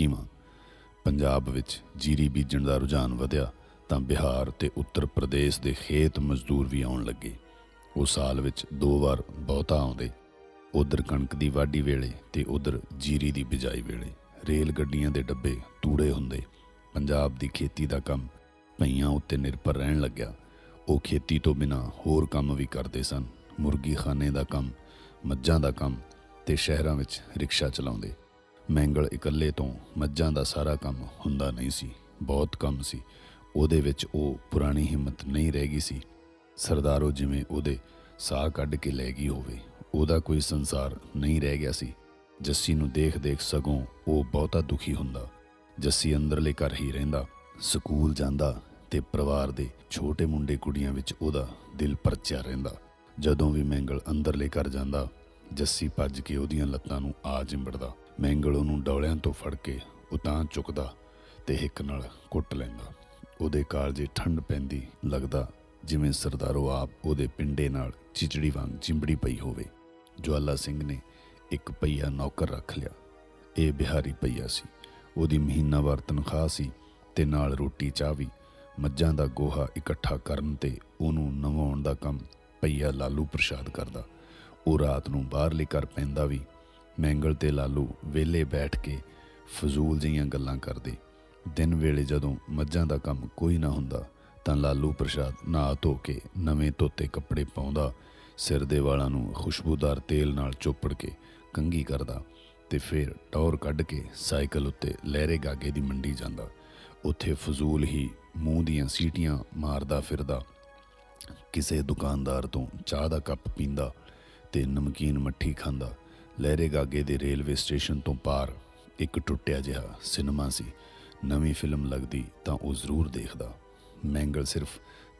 21ਵਾਂ ਪੰਜਾਬ ਵਿੱਚ ਜੀਰੀ ਬੀਜਣ ਦਾ ਰੁਝਾਨ ਵਧਿਆ ਤਾਂ ਬਿਹਾਰ ਤੇ ਉੱਤਰ ਪ੍ਰਦੇਸ਼ ਦੇ ਖੇਤ ਮਜ਼ਦੂਰ ਵੀ ਆਉਣ ਲੱਗੇ। ਉਹ ਸਾਲ ਵਿੱਚ ਦੋ ਵਾਰ ਬਹੁਤਾ ਆਉਂਦੇ। ਉਧਰ ਕਣਕ ਦੀ ਵਾਢੀ ਵੇਲੇ ਤੇ ਉਧਰ ਜੀਰੀ ਦੀ ਬਿਜਾਈ ਵੇਲੇ ਰੇਲ ਗੱਡੀਆਂ ਦੇ ਡੱਬੇ ਤੂੜੇ ਹੁੰਦੇ। ਪੰਜਾਬ ਦੀ ਖੇਤੀ ਦਾ ਕੰਮ ਪਈਆਂ ਉੱਤੇ ਨਿਰਭਰ ਰਹਿਣ ਲੱਗਿਆ। ਉਹ ਖੇਤੀ ਤੋਂ ਬਿਨਾ ਹੋਰ ਕੰਮ ਵੀ ਕਰਦੇ ਸਨ। ਮੁਰਗੀ ਖਾਨੇ ਦਾ ਕੰਮ, ਮੱਝਾਂ ਦਾ ਕੰਮ ਤੇ ਸ਼ਹਿਰਾਂ ਵਿੱਚ ਰਿਕਸ਼ਾ ਚਲਾਉਂਦੇ। ਮੈਂਗਲ ਇਕੱਲੇ ਤੋਂ ਮੱਝਾਂ ਦਾ ਸਾਰਾ ਕੰਮ ਹੁੰਦਾ ਨਹੀਂ ਸੀ, ਬਹੁਤ ਕੰਮ ਸੀ। ਉਹਦੇ ਵਿੱਚ ਉਹ ਪੁਰਾਣੀ ਹਿੰਮਤ ਨਹੀਂ ਰਹਿ ਗਈ ਸੀ। ਸਰਦਾਰੋ ਜਿਵੇਂ ਉਹਦੇ ਸਾਹ ਕੱਢ ਕੇ ਲੈ ਗਈ ਹੋਵੇ, ਉਹਦਾ ਕੋਈ ਸੰਸਾਰ ਨਹੀਂ ਰਹਿ ਗਿਆ ਸੀ। ਜੱਸੀ ਨੂੰ ਦੇਖ-ਦੇਖ ਸਗੋਂ ਉਹ ਬਹੁਤਾ ਦੁਖੀ ਹੁੰਦਾ। ਜੱਸੀ ਅੰਦਰਲੇ ਘਰ ਹੀ ਰਹਿੰਦਾ, ਸਕੂਲ ਜਾਂਦਾ ਤੇ ਪਰਿਵਾਰ ਦੇ ਛੋਟੇ ਮੁੰਡੇ ਕੁੜੀਆਂ ਵਿੱਚ ਉਹਦਾ ਦਿਲ ਪਰਚਿਆ ਰਹਿੰਦਾ। ਜਦੋਂ ਵੀ ਮੈਂਗਲ ਅੰਦਰਲੇ ਘਰ ਜਾਂਦਾ, ਜੱਸੀ ਭੱਜ ਕੇ ਉਹਦੀਆਂ ਲੱਤਾਂ ਨੂੰ ਆ ਚਿੰਬੜਦਾ ਮੈਂਗਲ ਉਹਨੂੰ ਡੌਲਿਆਂ ਤੋਂ ਫੜ ਕੇ ਉਤਾਂ ਚੁੱਕਦਾ ਤੇ ਹਿੱਕ ਨਾਲ ਕੁੱਟ ਲੈਂਦਾ। ਉਹਦੇ ਕਾਲਜੇ ਠੰਡ ਪੈਂਦੀ ਲੱਗਦਾ ਜਿਵੇਂ ਸਰਦਾਰੋ ਆਪ ਉਹਦੇ ਪਿੰਡੇ ਨਾਲ ਚਿਚੜੀ ਵਾਂਗ ਚਿੰਬੜੀ ਪਈ ਹੋਵੇ। ਜਵਾਲਾ ਸਿੰਘ ਨੇ ਇੱਕ ਪਈਆ ਨੌਕਰ ਰੱਖ ਲਿਆ। ਇਹ ਬਿਹਾਰੀ ਪਈਆ ਸੀ। ਉਹਦੀ ਮਹੀਨਾਵਾਰ ਤਨਖਾਹ ਸੀ ਤੇ ਨਾਲ ਰੋਟੀ ਚਾਹ ਵੀ। ਮੱਝਾਂ ਦਾ ਗੋਹਾ ਇਕੱਠਾ ਕਰਨ ਤੇ ਉਹਨੂੰ ਨਵਾਉਣ ਦਾ ਕੰਮ ਪਈਆ ਲਾਲੂ ਪ੍ਰਸ਼ਾਦ ਕਰਦਾ। ਉਹ ਰਾਤ ਨੂੰ ਬਾਹਰਲੇ ਘਰ ਪੈਂਦਾ ਵੀ ਮੈਂਗਲ ਤੇ ਲਾਲੂ ਵਿਹਲੇ ਬੈਠ ਕੇ ਫਜ਼ੂਲ ਜਿਹੀਆਂ ਗੱਲਾਂ ਕਰਦੇ। ਦਿਨ ਵੇਲੇ ਜਦੋਂ ਮੱਝਾਂ ਦਾ ਕੰਮ ਕੋਈ ਨਾ ਹੁੰਦਾ, ਤਾਂ ਲਾਲੂ ਪ੍ਰਸ਼ਾਦ ਨਹਾ ਧੋ ਕੇ ਨਵੇਂ ਧੋਤੇ ਕੱਪੜੇ ਪਾਉਂਦਾ, ਸਿਰ ਦੇ ਵਾਲਾਂ ਨੂੰ ਖੁਸ਼ਬੂਦਾਰ ਤੇਲ ਨਾਲ ਚੋਪੜ ਕੇ ਕੰਘੀ ਕਰਦਾ ਤੇ ਫਿਰ ਟੌਰ ਕੱਢ ਕੇ ਸਾਈਕਲ ਉੱਤੇ ਲਹਿਰੇ ਗਾਗੇ ਦੀ ਮੰਡੀ ਜਾਂਦਾ। ਉੱਥੇ ਫਜ਼ੂਲ ਹੀ ਮੂੰਹ ਦੀਆਂ ਸੀਟੀਆਂ ਮਾਰਦਾ ਫਿਰਦਾ, ਕਿਸੇ ਦੁਕਾਨਦਾਰ ਤੋਂ ਚਾਹ ਦਾ ਕੱਪ ਪੀਂਦਾ ਤੇ ਨਮਕੀਨ ਮੱਠੀ ਖਾਂਦਾ। ਲਹਿਰੇ ਗਾਗੇ ਦੇ ਰੇਲਵੇ ਸਟੇਸ਼ਨ ਤੋਂ ਪਾਰ ਇੱਕ ਟੁੱਟਿਆ ਜਿਹਾ ਸਿਨੇਮਾ ਸੀ। ਨਵੀਂ ਫਿਲਮ ਲੱਗਦੀ ਤਾਂ ਉਹ ਜ਼ਰੂਰ ਦੇਖਦਾ। ਮੈਂਗਲ ਸਿਰਫ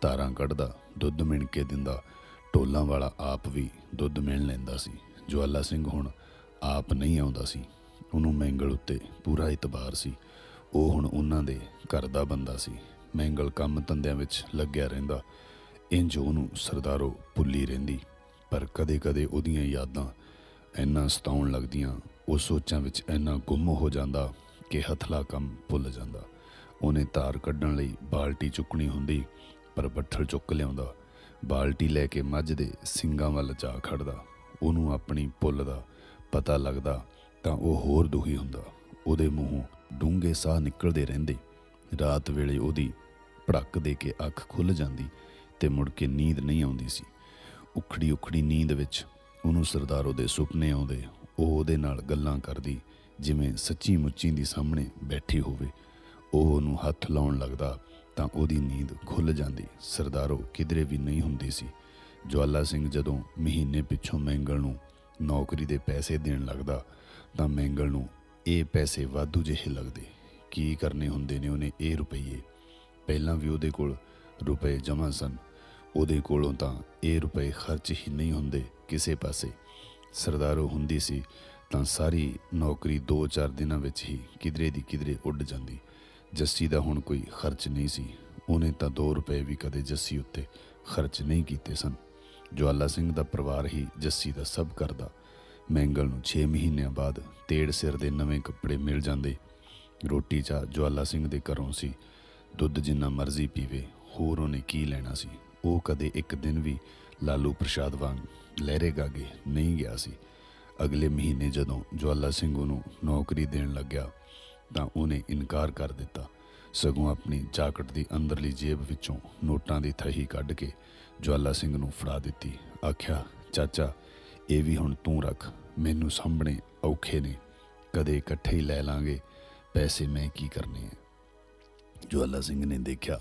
ਤਾਰਾਂ ਕੱਢਦਾ, ਦੁੱਧ ਮਿਣ ਕੇ ਦਿੰਦਾ। ਟੋਲਾਂ ਵਾਲਾ ਆਪ ਵੀ ਦੁੱਧ ਮਿਣ ਲੈਂਦਾ ਸੀ। ਜਵਾਲਾ ਸਿੰਘ ਹੁਣ ਆਪ ਨਹੀਂ ਆਉਂਦਾ ਸੀ। ਉਹਨੂੰ ਮੈਂਗਲ ਉੱਤੇ ਪੂਰਾ ਇਤਬਾਰ ਸੀ। ਉਹ ਹੁਣ ਉਹਨਾਂ ਦੇ ਘਰ ਦਾ ਬੰਦਾ ਸੀ। ਮੈਂਗਲ ਕੰਮ ਧੰਦਿਆਂ ਵਿੱਚ ਲੱਗਿਆ ਰਹਿੰਦਾ। ਇੰਜ ਉਹਨੂੰ ਸਰਦਾਰੋ ਭੁੱਲੀ ਰਹਿੰਦੀ। ਪਰ ਕਦੇ-ਕਦੇ ਉਹਦੀਆਂ ਯਾਦਾਂ ਇੰਨਾ ਸਤਾਉਣ ਲੱਗਦੀਆਂ, ਉਹ ਸੋਚਾਂ ਵਿੱਚ ਇੰਨਾ ਗੁੰਮ ਹੋ ਜਾਂਦਾ ਕਿ ਹਥਲਾ ਕੰਮ ਭੁੱਲ ਜਾਂਦਾ। ਉਹਨੇ ਤਾਰ ਕੱਢਣ ਲਈ ਬਾਲਟੀ ਚੁੱਕਣੀ ਹੁੰਦੀ, ਪਰ ਬੱਠਲ ਚੁੱਕ ਲਿਆਉਂਦਾ। ਬਾਲਟੀ ਲੈ ਕੇ ਮੱਝ ਦੇ ਸਿੰਗਾਂ ਵੱਲ ਜਾ ਖੜਦਾ ਉਹਨੂੰ ਆਪਣੀ ਭੁੱਲ ਦਾ ਪਤਾ ਲੱਗਦਾ ਤਾਂ ਉਹ ਹੋਰ ਦੁਖੀ ਹੁੰਦਾ। ਉਹਦੇ ਮੂੰਹੋਂ ਡੂੰਘੇ ਸਾਹ ਨਿਕਲਦੇ ਰਹਿੰਦੇ। ਰਾਤ ਵੇਲੇ ਉਹਦੀ ਭੜਕ ਦੇ ਕੇ ਅੱਖ ਖੁੱਲ ਜਾਂਦੀ ਤੇ ਮੁੜ ਕੇ ਨੀਂਦ ਨਹੀਂ ਆਉਂਦੀ ਸੀ। ਉਖੜੀ ਉਖੜੀ ਨੀਂਦ ਵਿੱਚ ਉਹਨੂੰ ਸਰਦਾਰੋ ਦੇ ਸੁਪਨੇ ਆਉਂਦੇ, ਉਹ ਉਹਦੇ ਨਾਲ ਗੱਲਾਂ ਕਰਦੀ, ਜਿਵੇਂ ਸੱਚੀ ਮੁੱਚੀ ਦੀ ਸਾਹਮਣੇ ਬੈਠੀ ਹੋਵੇ। ਉਹ ਉਹਨੂੰ ਹੱਥ ਲਾਉਣ ਲੱਗਦਾ ਤਾਂ ਉਹਦੀ ਨੀਂਦ ਖੁੱਲ ਜਾਂਦੀ। ਸਰਦਾਰੋ, ਕਿਧਰੇ ਵੀ ਨਹੀਂ ਹੁੰਦੀ ਸੀ। ਜਵਾਲਾ ਸਿੰਘ ਜਦੋਂ ਮਹੀਨੇ ਪਿੱਛੋਂ ਮੈਂਗਲ ਨੂੰ ਨੌਕਰੀ ਦੇ ਪੈਸੇ ਦੇਣ ਲੱਗਦਾ, ਤਾਂ ਮੈਂਗਲ ਨੂੰ ਇਹ ਪੈਸੇ ਵਾਧੂ ਜਿਹੇ ਲੱਗਦੇ। ਕੀ ਕਰਨੇ ਹੁੰਦੇ ਨੇ ਉਹਨੇ ਇਹ ਰੁਪਈਏ? ਪਹਿਲਾਂ ਵੀ ਉਹਦੇ ਕੋਲ ਰੁਪਏ ਜਮ੍ਹਾਂ ਸਨ ਉਹਦੇ ਕੋਲੋਂ ਤਾਂ ਇਹ ਰੁਪਏ ਖਰਚ ਹੀ ਨਹੀਂ ਹੁੰਦੇ ਕਿਸੇ ਪਾਸੇ। ਸਰਦਾਰੋ ਹੁੰਦੀ ਸੀ ਤਾਂ ਸਾਰੀ ਨੌਕਰੀ 2-4 ਦਿਨਾਂ ਵਿੱਚ ਹੀ ਕਿਧਰੇ ਦੀ ਕਿਧਰੇ ਉੱਡ ਜਾਂਦੀ। ਜੱਸੀ ਦਾ ਹੁਣ ਕੋਈ ਖਰਚ ਨਹੀਂ ਸੀ। ਉਹਨੇ ਤਾਂ 2 ਰੁਪਏ ਵੀ ਕਦੇ ਜੱਸੀ ਉੱਤੇ ਖਰਚ ਨਹੀਂ ਕੀਤੇ ਸਨ। ਜਵਾਲਾ ਸਿੰਘ ਦਾ ਪਰਿਵਾਰ ਹੀ ਜੱਸੀ ਦਾ ਸਭ ਕਰਦਾ। ਮੈਂਗਲ ਨੂੰ 6 ਮਹੀਨਿਆਂ ਬਾਅਦ ਤੇੜ ਸਿਰ ਦੇ ਨਵੇਂ ਕੱਪੜੇ ਮਿਲ ਜਾਂਦੇ। ਰੋਟੀ ਚਾ ਜਵਾਲਾ ਸਿੰਘ ਦੇ ਘਰੋਂ ਸੀ। ਦੁੱਧ ਜਿੰਨਾ ਮਰਜ਼ੀ ਪੀਵੇ, ਹੋਰ ਉਹਨੇ ਕੀ ਲੈਣਾ ਸੀ? ਉਹ ਕਦੇ ਇੱਕ ਦਿਨ ਵੀ ਲਾਲੂ ਪ੍ਰਸ਼ਾਦ ਵਾਂਗ ਲਹਿਰੇ ਗਾਗੇ ਨਹੀਂ ਗਿਆ ਸੀ। ਅਗਲੇ ਮਹੀਨੇ ਜਦੋਂ ਜਵਾਲਾ ਸਿੰਘ ਉਹਨੂੰ ਨੌਕਰੀ ਦੇਣ ਲੱਗਿਆ ਤਾਂ ਉਹਨੇ ਇਨਕਾਰ ਕਰ ਦਿੱਤਾ। ਸਗੋਂ ਆਪਣੀ ਜਾਕਟ ਦੀ ਅੰਦਰਲੀ ਜੇਬ ਵਿੱਚੋਂ ਨੋਟਾਂ ਦੀ ਥਹੀ ਕੱਢ ਕੇ ਜਵਾਲਾ ਸਿੰਘ ਨੂੰ ਫੜਾ ਦਿੱਤੀ। ਆਖਿਆ, ਚਾਚਾ, ਇਹ ਵੀ ਹੁਣ ਤੂੰ ਰੱਖ। ਮੈਨੂੰ ਸਾਹਮਣੇ ਔਖੇ ਨੇ। ਕਦੇ ਇਕੱਠੇ ਹੀ ਲੈ ਲਾਂਗੇ। ਪੈਸੇ ਮੈਂ ਕੀ ਕਰਨੇ ਆ? ਜਵਾਲਾ ਸਿੰਘ ਨੇ ਦੇਖਿਆ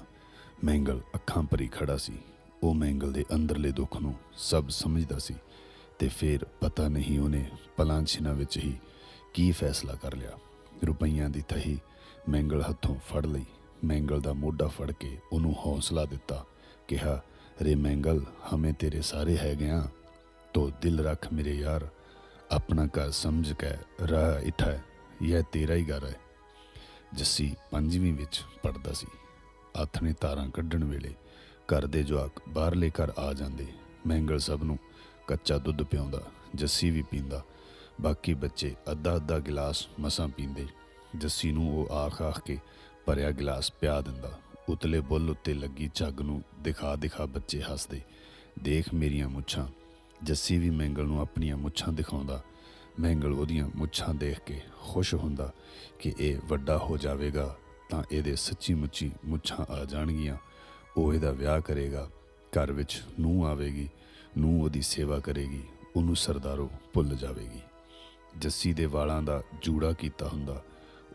ਮੈਂਗਲ ਅੱਖਾਂ ਭਰੀ ਖੜਾ ਸੀ। ਉਹ ਮੈਂਗਲ ਦੇ ਅੰਦਰਲੇ ਦੁੱਖ ਨੂੰ ਸਭ ਸਮਝਦਾ ਸੀ ਤੇ ਫਿਰ ਪਤਾ ਨਹੀਂ ਉਹਨੇ ਪਲਾਂ ਛਿਨਾਂ ਵਿੱਚ ਹੀ ਕੀ ਫੈਸਲਾ ਕਰ ਲਿਆ। ਰੁਪਈਆਂ ਦੀ ਥਹੀ ਮੈਂਗਲ ਹੱਥੋਂ ਫੜ ਲਈ। ਮੈਂਗਲ ਦਾ ਮੋਢਾ ਫੜ ਕੇ ਉਹਨੂੰ ਹੌਸਲਾ ਦਿੱਤਾ, ਕਿਹਾ, ਰੇ ਮੈਂਗਲ ਹਮੇ ਤੇਰੇ ਸਾਰੇ ਹੈ ਗਿਆ ਤੋ ਦਿਲ ਰੱਖ ਮੇਰੇ ਯਾਰ, ਆਪਣਾ ਘਰ ਸਮਝ ਕੇ ਰਾਹ ਇਠਾ। ਇਹ ਤੇਰਾ ਹੀ ਘਰ ਹੈ। ਜੱਸੀ ਪੰਜਵੀਂ ਵਿੱਚ ਪੜਦਾ ਸੀ। ਆਥਣੇ ਤਾਰਾਂ ਕੱਢਣ ਵੇਲੇ ਘਰ ਦੇ ਜਵਾਕ ਬਾਹਰਲੇ ਘਰ ਆ ਜਾਂਦੇ। ਮੈਂਗਲ ਸਭ ਨੂੰ ਕੱਚਾ ਦੁੱਧ ਪਿਆਉਂਦਾ, ਜੱਸੀ ਵੀ ਪੀਂਦਾ। ਬਾਕੀ ਬੱਚੇ ਅੱਧਾ ਅੱਧਾ ਗਿਲਾਸ ਮਸਾਂ ਪੀਂਦੇ। ਜੱਸੀ ਨੂੰ ਉਹ ਆਖ ਆਖ ਕੇ ਭਰਿਆ ਗਲਾਸ ਪਿਆ ਦਿੰਦਾ। ਉਤਲੇ ਬੁੱਲ ਉੱਤੇ ਲੱਗੀ ਝੱਗ ਨੂੰ ਦਿਖਾ ਦਿਖਾ ਬੱਚੇ ਹੱਸਦੇ। ਦੇਖ ਮੇਰੀਆਂ ਮੁੱਛਾਂ, ਜੱਸੀ ਵੀ ਮੈਂਗਲ ਨੂੰ ਆਪਣੀਆਂ ਮੁੱਛਾਂ ਦਿਖਾਉਂਦਾ। ਮੈਂਗਲ ਉਹਦੀਆਂ ਮੁੱਛਾਂ ਦੇਖ ਕੇ ਖੁਸ਼ ਹੁੰਦਾ ਕਿ ਇਹ ਵੱਡਾ ਹੋ ਜਾਵੇਗਾ। ਤਾਂ ਇਹਦੇ ਸੱਚੀ ਮੁੱਚੀ ਮੁੱਛਾਂ ਆ ਜਾਣਗੀਆਂ। ਉਹ ਇਹਦਾ ਵਿਆਹ ਕਰੇਗਾ, ਘਰ ਵਿੱਚ ਨੂੰਹ ਆਵੇਗੀ, ਨੂੰਹ ਉਹਦੀ ਸੇਵਾ ਕਰੇਗੀ, ਉਹਨੂੰ ਸਰਦਾਰੋ ਭੁੱਲ ਜਾਵੇਗੀ। ਜੱਸੀ ਦੇ ਵਾਲਾਂ ਦਾ ਜੂੜਾ ਕੀਤਾ ਹੁੰਦਾ,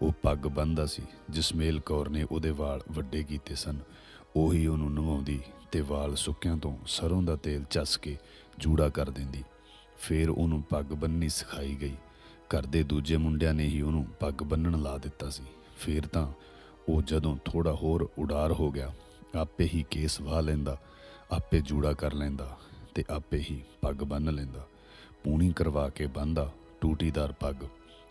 ਉਹ ਪੱਗ ਬੰਨਦਾ ਸੀ, ਜਸਮੇਲ ਕੌਰ ਨੇ ਉਹਦੇ ਵਾਲ ਵੱਡੇ ਕੀਤੇ ਸਨ। ਉਹੀ ਉਹਨੂੰ ਨਵਾਉਂਦੀ ਤੇ ਵਾਲ ਸੁੱਕਿਆਂ ਤੋਂ ਸਰੋਂ ਦਾ ਤੇਲ ਚੱਸ ਕੇ ਜੂੜਾ ਕਰ ਦਿੰਦੀ। ਫੇਰ ਉਹਨੂੰ ਪੱਗ ਬੰਨਣੀ ਸਿਖਾਈ ਗਈ। ਘਰ ਦੇ ਦੂਜੇ ਮੁੰਡਿਆਂ ਨੇ ਹੀ ਉਹਨੂੰ ਪੱਗ ਬੰਨਣ ਲਾ ਦਿੱਤਾ ਸੀ। ਫੇਰ ਤਾਂ ਉਹ ਜਦੋਂ ਥੋੜਾ ਹੋਰ ਉਡਾਰ ਹੋ ਗਿਆ, ਆਪੇ ਹੀ ਕੇਸ ਵਾਹ ਲੈਂਦਾ, ਆਪੇ ਜੂੜਾ ਕਰ ਲੈਂਦਾ ਤੇ ਆਪੇ ਹੀ ਪੱਗ ਬੰਨ ਲੈਂਦਾ। ਪੂਣੀ ਕਰਵਾ ਕੇ ਬੰਦਾ ਟੂਟੀਦਾਰ ਪੱਗ।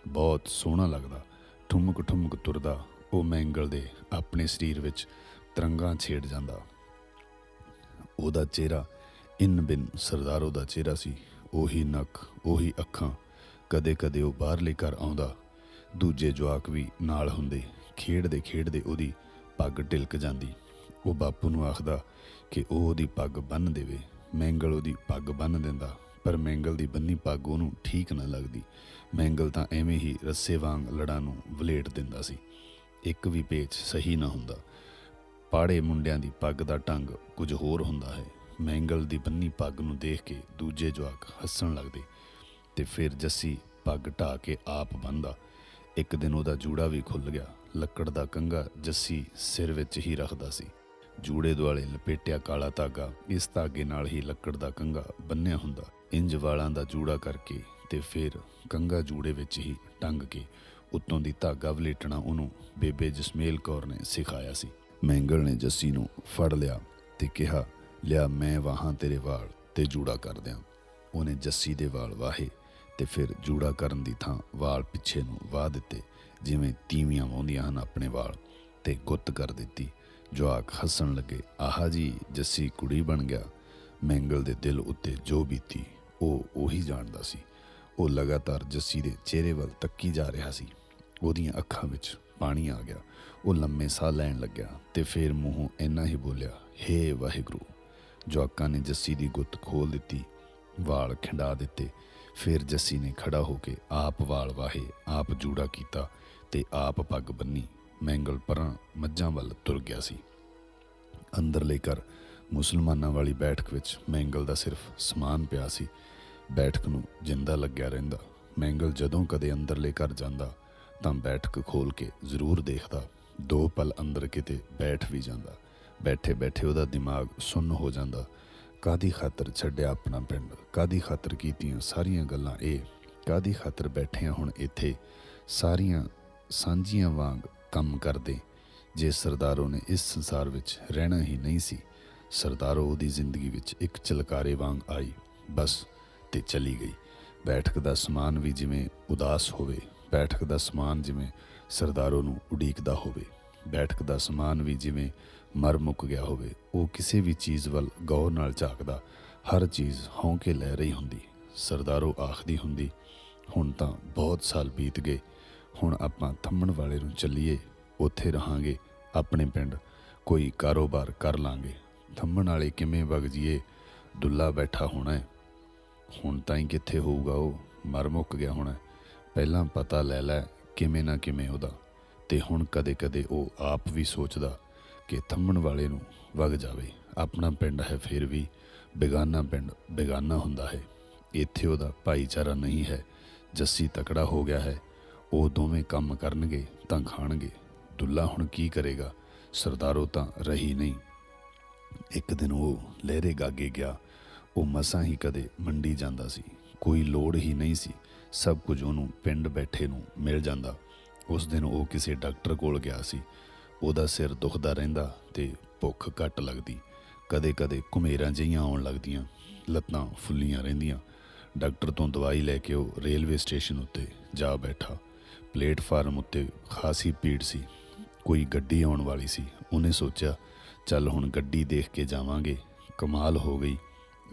ਬਹੁਤ ਸੋਹਣਾ ਲੱਗਦਾ, ਠੁਮਕ ਠੁਮਕ ਤੁਰਦਾ, ਉਹ ਮੈਂਗਲ ਦੇ ਆਪਣੇ ਸਰੀਰ ਵਿੱਚ ਤਰੰਗਾਂ ਛੇੜ ਜਾਂਦਾ। ਉਹਦਾ ਚਿਹਰਾ, ਇਨ ਬਿਨ ਸਰਦਾਰੋ ਦਾ ਚਿਹਰਾ ਸੀ, ਉਹੀ ਨੱਕ, ਉਹੀ ਅੱਖਾਂ ਕਦੇ ਕਦੇ ਉਹ ਬਾਹਰਲੇ ਘਰ ਆਉਂਦਾ, ਦੂਜੇ ਜਵਾਕ ਵੀ ਨਾਲ ਹੁੰਦੇ। ਖੇਡਦੇ ਖੇਡਦੇ ਉਹਦੀ ਪੱਗ ਢਿਲਕ ਜਾਂਦੀ। ਉਹ ਬਾਪੂ ਨੂੰ ਆਖਦਾ ਕਿ ਉਹ ਉਹਦੀ ਪੱਗ ਬੰਨ ਦੇਵੇ। ਮੈਂਗਲ ਉਹਦੀ ਪੱਗ ਬੰਨ ਦਿੰਦਾ, ਪਰ ਮੈਂਗਲ ਦੀ ਬੰਨੀ ਪੱਗ ਉਹਨੂੰ ਠੀਕ ਨਾ ਲੱਗਦੀ। ਮੈਂਗਲ ਤਾਂ ਐਵੇਂ ਹੀ ਰੱਸੇ ਵਾਂਗ ਲੜਾਂ ਨੂੰ ਵਲੇਟ ਦਿੰਦਾ ਸੀ। ਇੱਕ ਵੀ ਪੇਚ ਸਹੀ ਨਾ ਹੁੰਦਾ। ਪਾੜੇ ਮੁੰਡਿਆਂ ਦੀ ਪੱਗ ਦਾ ਢੰਗ ਕੁਝ ਹੋਰ ਹੁੰਦਾ ਹੈ। ਮੈਂਗਲ ਦੀ ਬੰਨੀ ਪੱਗ ਨੂੰ ਦੇਖ ਕੇ ਦੂਜੇ ਜਵਾਕ ਹੱਸਣ ਲੱਗਦੇ ਤੇ ਫਿਰ ਜੱਸੀ ਪੱਗ ਢਾ ਕੇ ਆਪ ਬੰਨਦਾ ਇੱਕ ਦਿਨ ਉਹਦਾ ਜੂੜਾ ਵੀ ਖੁੱਲ ਗਿਆ। ਲੱਕੜ ਦਾ ਕੰਗਾ ਜੱਸੀ ਸਿਰ ਵਿੱਚ ਹੀ ਰੱਖਦਾ ਸੀ। ਜੂੜੇ ਦੁਆਲੇ ਲਪੇਟਿਆ ਕਾਲਾ ਧਾਗਾ ਇਸ ਧਾਗੇ ਨਾਲ ਹੀ ਲੱਕੜ ਦਾ ਕੰਗਾ ਬੰਨਿਆ ਹੁੰਦਾ। ਇੰਜ ਵਾਲਾਂ ਦਾ ਜੂੜਾ ਕਰਕੇ ਤੇ ਫਿਰ ਕੰਗਾ ਜੂੜੇ ਵਿੱਚ ਹੀ ਟੰਗ ਕੇ ਉੱਤੋਂ ਦੀ ਧਾਗਾ ਵਲੇਟਣਾ ਉਹਨੂੰ ਬੇਬੇ ਜਸਮੇਲ ਕੌਰ ਨੇ ਸਿਖਾਇਆ ਸੀ। ਮੈਂਗਲ ਨੇ ਜੱਸੀ ਨੂੰ ਫੜ ਲਿਆ ਤੇ ਕਿਹਾ, ਲਿਆ ਮੈਂ ਵਾਹਾਂ ਤੇਰੇ ਵਾਲ ਤੇ ਜੂੜਾ ਕਰ ਦਿਆਂ। ਉਹਨੇ ਜੱਸੀ ਦੇ ਵਾਲ ਵਾਹੇ। ਤੇ ਫਿਰ ਜੂੜਾ ਕਰਨ ਦੀ ਥਾਂ ਵਾਲ ਪਿੱਛੇ ਨੂੰ ਵਾਹ ਦਿੱਤੇ, ਜਿਵੇਂ ਤੀਵੀਆਂ ਵਾਉਂਦੀਆਂ ਹਨ ਆਪਣੇ ਵਾਲ, ਤੇ ਗੁੱਤ ਕਰ ਦਿੱਤੀ। ਜਵਾਕ ਹੱਸਣ ਲੱਗੇ, ਆਹਾ ਜੀ, ਜੱਸੀ ਕੁੜੀ ਬਣ ਗਿਆ। ਮੈਂਗਲ ਦੇ ਦਿਲ ਉੱਤੇ ਜੋ ਬੀਤੀ, ਉਹ ਉਹੀ ਜਾਣਦਾ ਸੀ। ਉਹ ਲਗਾਤਾਰ ਜੱਸੀ ਦੇ ਚਿਹਰੇ ਵੱਲ ਤੱਕੀ ਜਾ ਰਿਹਾ ਸੀ। ਉਹਦੀਆਂ ਅੱਖਾਂ ਵਿੱਚ ਪਾਣੀ ਆ ਗਿਆ। ਉਹ ਲੰਮੇ ਸਾਹ ਲੈਣ ਲੱਗਿਆ ਤੇ ਫਿਰ ਮੂੰਹੋਂ ਇੰਨਾ ਹੀ ਬੋਲਿਆ, ਹੇ ਵਾਹਿਗੁਰੂ। ਜਵਾਕਾਂ ਨੇ ਜੱਸੀ ਦੀ ਗੁੱਤ ਖੋਲ ਦਿੱਤੀ, ਵਾਲ ਖਿੰਡਾ ਦਿੱਤੇ। ਫਿਰ ਜੱਸੀ ਨੇ ਖੜਾ ਹੋ ਕੇ ਆਪ ਵਾਲ ਵਾਹੇ, ਆਪ ਜੂੜਾ ਕੀਤਾ ਤੇ ਆਪ ਪੱਗ ਬੰਨੀ। ਮੈਂਗਲ ਪਰਾਂ ਮੱਝਾਂ ਵੱਲ ਤੁਰ ਗਿਆ ਸੀ। ਅੰਦਰਲੇ ਘਰ ਮੁਸਲਮਾਨਾਂ ਵਾਲੀ ਬੈਠਕ ਵਿੱਚ ਮੈਂਗਲ ਦਾ ਸਿਰਫ ਸਮਾਨ ਪਿਆ ਸੀ। ਬੈਠਕ ਨੂੰ ਜਿੰਦਾ ਲੱਗਿਆ ਰਹਿੰਦਾ। ਮੈਂਗਲ ਜਦੋਂ ਕਦੇ ਅੰਦਰਲੇ ਘਰ ਜਾਂਦਾ, ਤਾਂ ਬੈਠਕ ਖੋਲ ਕੇ ਜ਼ਰੂਰ ਦੇਖਦਾ। ਦੋ ਪਲ ਅੰਦਰ ਕਿਤੇ ਬੈਠ ਵੀ ਜਾਂਦਾ। ਬੈਠੇ ਬੈਠੇ ਉਹਦਾ ਦਿਮਾਗ ਸੁੰਨ ਹੋ ਜਾਂਦਾ। ਕਾਦੀ ਖਾਤਰ ਛੱਡਿਆ ਆਪਣਾ ਪਿੰਡ? ਕਾਦੀ ਖਾਤਰ ਕੀਤੀਆਂ ਸਾਰੀਆਂ ਗੱਲਾਂ ਇਹ? ਕਾਦੀ ਖਾਤਰ ਬੈਠਿਆਂ ਹੁਣ ਇੱਥੇ ਸਾਰੀਆਂ ਸਾਂਝੀਆਂ ਵਾਂਗ ਕੰਮ ਕਰਦੇ ਜੇ ਸਰਦਾਰੋ ਨੇ ਇਸ ਸੰਸਾਰ ਵਿੱਚ ਰਹਿਣਾ ਹੀ ਨਹੀਂ ਸੀ? ਸਰਦਾਰੋ ਉਹਦੀ ਜ਼ਿੰਦਗੀ ਵਿੱਚ ਇੱਕ ਚਲਕਾਰੇ ਵਾਂਗ ਆਈ, ਬਸ ਤੇ ਚਲੀ ਗਈ। ਬੈਠਕ ਦਾ ਸਮਾਨ ਵੀ ਜਿਵੇਂ ਉਦਾਸ ਹੋਵੇ, ਬੈਠਕ ਦਾ ਸਮਾਨ ਜਿਵੇਂ ਸਰਦਾਰੋ ਨੂੰ ਉਡੀਕਦਾ ਹੋਵੇ। ਬੈਠਕ ਦਾ ਸਮਾਨ ਵੀ ਜਿਵੇਂ ਮਰ ਮੁੱਕ ਗਿਆ ਹੋਵੇ, ਉਹ ਕਿਸੇ ਵੀ ਚੀਜ਼ ਵੱਲ ਗੌਰ ਨਾਲ ਝਾਕਦਾ, ਹਰ ਚੀਜ਼ ਹੌਂਕੇ ਲੈ ਰਹੀ ਹੁੰਦੀ, ਸਰਦਾਰੋ ਆਖਦੀ ਹੁੰਦੀ, ਹੁਣ ਤਾਂ ਬਹੁਤ ਸਾਲ ਬੀਤ ਗਏ, ਹੁਣ ਆਪਾਂ ਥੰਮਣ ਵਾਲੇ ਨੂੰ ਚੱਲੀਏ, ਉੱਥੇ ਰਹਾਂਗੇ, ਆਪਣੇ ਪਿੰਡ, ਕੋਈ ਕਾਰੋਬਾਰ ਕਰ ਲਾਂਗੇ, ਥੰਮਣ ਵਾਲੇ ਕਿਵੇਂ ਵਗ ਜੀਏ, ਦੁੱਲਾ ਬੈਠਾ ਹੋਣਾ ਹੈ, ਹੁਣ ਤਾਂ ਹੀ ਕਿੱਥੇ ਹੋਊਗਾ ਉਹ, ਮਰ ਮੁੱਕ ਗਿਆ ਹੋਣਾ ਪਹਿਲਾਂ ਪਤਾ ਲੈ ਲੈ ਕਿਵੇਂ ਨਾ ਕਿਵੇਂ ਉਹਦਾ। ਤੇ ਹੁਣ ਕਦੇ-ਕਦੇ ਉਹ ਆਪ ਵੀ ਸੋਚਦਾ ਕਿ ਥੰਮਣ ਵਾਲੇ ਨੂੰ ਵਗ ਜਾਵੇ। ਆਪਣਾ ਪਿੰਡ ਹੈ ਫਿਰ ਵੀ ਬੇਗਾਨਾ ਪਿੰਡ, ਬੇਗਾਨਾ ਹੁੰਦਾ ਹੈ। ਇੱਥੇ ਉਹਦਾ ਭਾਈਚਾਰਾ ਨਹੀਂ ਹੈ। ਜੱਸੀ ਤਕੜਾ ਹੋ ਗਿਆ ਹੈ। ਉਹ ਦੋਵੇਂ ਕੰਮ ਕਰਨਗੇ ਤਾਂ ਖਾਣਗੇ। ਦੁੱਲਾ ਹੁਣ ਕੀ ਕਰੇਗਾ? ਸਰਦਾਰੋ ਤਾਂ ਰਹੀ ਨਹੀਂ। ਇੱਕ ਦਿਨ ਉਹ ਲਹਿਰੇ ਗਾਗੇ ਗਿਆ। ਉਹ ਮਸਾਂ ਹੀ ਕਦੇ ਮੰਡੀ ਜਾਂਦਾ ਸੀ। ਕੋਈ ਲੋੜ ਹੀ ਨਹੀਂ ਸੀ। ਸਭ ਕੁਝ ਉਹਨੂੰ ਪਿੰਡ ਬੈਠੇ ਨੂੰ ਮਿਲ ਜਾਂਦਾ। ਉਸ ਦਿਨ ਉਹ ਕਿਸੇ ਡਾਕਟਰ ਕੋਲ ਗਿਆ ਸੀ। ਉਹਦਾ ਸਿਰ ਦੁਖਦਾ ਰਹਿੰਦਾ ਤੇ ਭੁੱਖ ਘੱਟ ਲੱਗਦੀ। ਕਦੇ-ਕਦੇ ਘੁਮੇਰਾਂ ਜਿਹੀਆਂ ਆਉਣ ਲੱਗਦੀਆਂ, ਲੱਤਾਂ ਫੁੱਲੀਆਂ ਰਹਿੰਦੀਆਂ। ਡਾਕਟਰ ਤੋਂ ਦਵਾਈ ਲੈ ਕੇ ਉਹ ਰੇਲਵੇ ਸਟੇਸ਼ਨ ਉੱਤੇ ਜਾ ਬੈਠਾ। ਪਲੇਟਫਾਰਮ ਉੱਤੇ ਖਾਸੀ ਭੀੜ ਸੀ। ਕੋਈ ਗੱਡੀ ਆਉਣ ਵਾਲੀ ਸੀ। ਉਹਨੇ ਸੋਚਿਆ, ਚੱਲ ਹੁਣ ਗੱਡੀ ਦੇਖ ਕੇ ਜਾਵਾਂਗੇ। ਕਮਾਲ ਹੋ ਗਈ।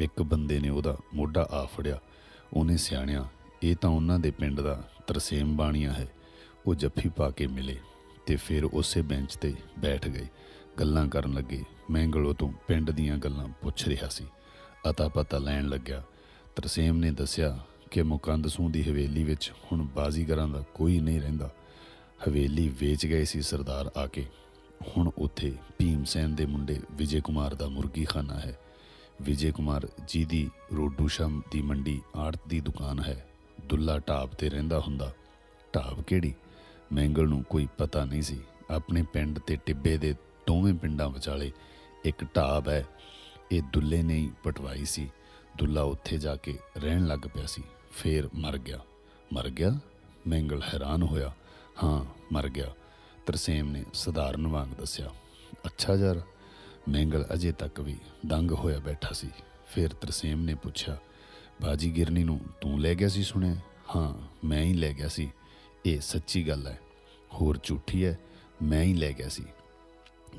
ਇੱਕ ਬੰਦੇ ਨੇ ਉਹਦਾ ਮੋਢਾ ਆ ਫੜਿਆ। ਉਹਨੇ ਸਿਆਣਿਆ, ਇਹ ਤਾਂ ਉਹਨਾਂ ਦੇ ਪਿੰਡ ਦਾ ਤਰਸੇਮ ਬਾਣੀਆ ਹੈ। ਉਹ ਜੱਫੀ ਪਾ ਕੇ ਮਿਲੇ ਤੇ ਫਿਰ ਉਸੇ ਬੈਂਚ ਤੇ ਬੈਠ ਗਏ। ਗੱਲਾਂ ਕਰਨ ਲੱਗੇ। ਮੈਂ ਗਲੋ ਤੋਂ ਪਿੰਡ ਦੀਆਂ ਗੱਲਾਂ ਪੁੱਛ ਰਿਹਾ ਸੀ। ਅਤਾ ਪਤਾ ਲੈਣ ਲੱਗਿਆ। ਤਰਸੇਮ ਨੇ ਦੱਸਿਆ ਕਿ ਮੁਕੰਦਸੂ ਦੀ ਹਵੇਲੀ ਵਿੱਚ ਹੁਣ ਬਾਜ਼ੀਗਰਾਂ ਦਾ ਕੋਈ ਨਹੀਂ ਰਹਿੰਦਾ। ਹਵੇਲੀ ਵੇਚ ਗਏ ਸੀ ਸਰਦਾਰ ਆ ਕੇ। ਹੁਣ ਉੱਥੇ ਭੀਮ ਸੈਨ ਦੇ ਮੁੰਡੇ ਵਿਜੇ ਕੁਮਾਰ ਦਾ ਮੁਰਗੀ ਖਾਨਾ ਹੈ। ਵਿਜੇ ਕੁਮਾਰ ਜੀ ਦੀ ਰੋਡੂ ਰੋਡੂਸ਼ਮ ਦੀ ਮੰਡੀ ਆੜਤ ਦੀ ਦੁਕਾਨ ਹੈ। ਦੁੱਲਾ ਢਾਬ ਤੇ ਰਹਿੰਦਾ ਹੁੰਦਾ। ਢਾਬ ਕਿਹੜੀ? ਮੈਂਗਲ ਨੂੰ ਕੋਈ ਪਤਾ ਨਹੀਂ ਸੀ। ਆਪਣੇ ਪਿੰਡ ਤੇ ਟਿੱਬੇ ਦੇ ਦੋਵੇਂ ਪਿੰਡਾਂ ਵਿਚਾਲੇ ਇੱਕ ਢਾਬ ਹੈ। ਇਹ ਦੁੱਲੇ ਨੇ ਹੀ ਪਟਵਾਈ ਸੀ। ਦੁੱਲਾ ਉੱਥੇ ਜਾ ਕੇ ਰਹਿਣ ਲੱਗ ਪਿਆ ਸੀ। ਫੇਰ ਮਰ ਗਿਆ। ਮਰ ਗਿਆ? ਮੈਂਗਲ ਹੈਰਾਨ ਹੋਇਆ। ਹਾਂ, ਮਰ ਗਿਆ। ਤਰਸੇਮ ਨੇ ਸਧਾਰਨ ਵਾਂਗ ਦੱਸਿਆ, ਅੱਛਾ ਯਾਰ ਮੈਂਗਲ ਅਜੇ ਤੱਕ ਵੀ ਦੰਗ ਹੋਇਆ ਬੈਠਾ ਸੀ। ਫਿਰ ਤਰਸੇਮ ਨੇ ਪੁੱਛਿਆ, ਬਾਜੀ ਗਿਰਨੀ ਨੂੰ ਤੂੰ ਲੈ ਗਿਆ ਸੀ ਸੁਣਿਆ? ਹਾਂ, ਮੈਂ ਹੀ ਲੈ ਗਿਆ ਸੀ। ਇਹ ਸੱਚੀ ਗੱਲ ਹੈ। ਹੋਰ ਝੂਠੀ ਹੈ, ਮੈਂ ਹੀ ਲੈ ਗਿਆ ਸੀ।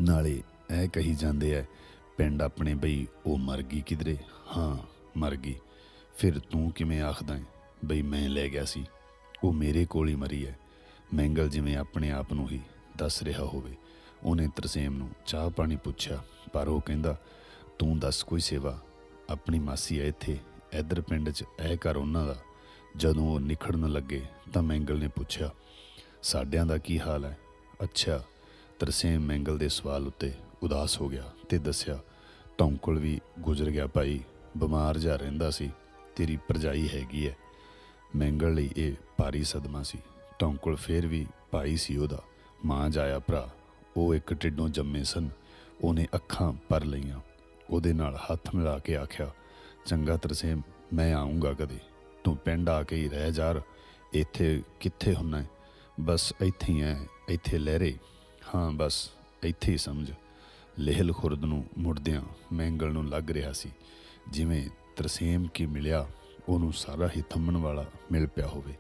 ਨਾਲੇ ਇਹ ਕਹੀ ਜਾਂਦੇ ਐ ਪਿੰਡ ਆਪਣੇ ਬਈ ਉਹ ਮਰ ਗਈ ਕਿਧਰੇ? ਹਾਂ, ਮਰ ਗਈ। ਫਿਰ ਤੂੰ ਕਿਵੇਂ ਆਖਦਾ ਹੈ ਬਈ ਮੈਂ ਲੈ ਗਿਆ ਸੀ? ਉਹ ਮੇਰੇ ਕੋਲ ਹੀ ਮਰੀ ਹੈ। ਮੈਂਗਲ ਜਿਵੇਂ ਆਪਣੇ ਆਪ ਨੂੰ ਹੀ ਦੱਸ ਰਿਹਾ ਹੋਵੇ। ਉਹਨੇ ਤਰਸੇਮ ਨੂੰ ਚਾਹ ਪਾਣੀ ਪੁੱਛਿਆ, ਪਰ ਉਹ ਕਹਿੰਦਾ, ਤੂੰ ਦੱਸ ਕੋਈ ਸੇਵਾ? ਆਪਣੀ ਮਾਸੀ ਐ ਇੱਥੇ, ਇਧਰ ਪਿੰਡ 'ਚ ਇਹ ਕਰ ਉਹਨਾਂ ਦਾ। ਜਦੋਂ ਉਹ ਨਿਖੜਨ ਲੱਗੇ ਤਾਂ ਮੈਂਗਲ ਨੇ ਪੁੱਛਿਆ, ਸਾਡਿਆਂ ਦਾ ਕੀ ਹਾਲ ਹੈ? ਅੱਛਾ। ਤਰਸੇਮ ਮੈਂਗਲ ਦੇ ਸਵਾਲ ਉੱਤੇ ਉਦਾਸ ਹੋ ਗਿਆ ਤੇ ਦੱਸਿਆ ਤੌਂਕਲ ਵੀ ਗੁਜ਼ਰ ਗਿਆ ਭਾਈ, ਬਿਮਾਰ ਜਾ ਰਹਿੰਦਾ ਸੀ, ਤੇਰੀ ਪਰਜਾਈ ਹੈਗੀ ਐ। ਮੈਂਗਲ ਲਈ ਇਹ ਭਾਰੀ ਸਦਮਾ ਸੀ। ਤੌਂਕਲ ਫੇਰ ਵੀ ਭਾਈ ਸੀ ਉਹਦਾ, ਮਾਂ ਜਾਇਆ ਭਰਾ, ਉਹ ਇੱਕ ਢਿੱਡੋਂ ਜੰਮੇ ਸਨ, ਉਹਨੇ ਅੱਖਾਂ ਭਰ ਲਈਆਂ। ਉਹਦੇ ਨਾਲ ਹੱਥ ਮਿਲਾ ਕੇ ਆਖਿਆ, ਚੰਗਾ ਤਰਸੇਮ, ਮੈਂ ਆਉਂਗਾ ਕਦੇ। ਤੂੰ ਪਿੰਡ ਆ ਕੇ ਹੀ ਰਹਿ ਜਾ, ਇੱਥੇ ਕਿੱਥੇ ਹੁੰਨਾ ਬਸ ਇੱਥੇ ਹੀ ਐ ਇੱਥੇ ਲਹਿਰੇ। ਹਾਂ, ਬਸ ਇੱਥੇ ਹੀ ਸਮਝ। ਲੇਹਲ ਖੁਰਦ ਨੂੰ ਮੁੜਦਿਆਂ ਮੈਂਗਲ ਨੂੰ ਲੱਗ ਰਿਹਾ ਸੀ। ਜਿਵੇਂ ਤਰਸੇਮ ਕੀ ਮਿਲਿਆ, ਉਹਨੂੰ ਸਾਰਾ ਹੀ ਥੰਮਣ ਵਾਲਾ ਮਿਲ ਪਿਆ ਹੋਵੇ।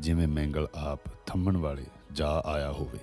ਜਿਵੇਂ ਮੈਂਗਲ ਆਪ ਥੰਮਣ ਵਾਲੇ ਜਾ ਆਇਆ ਹੋਵੇ।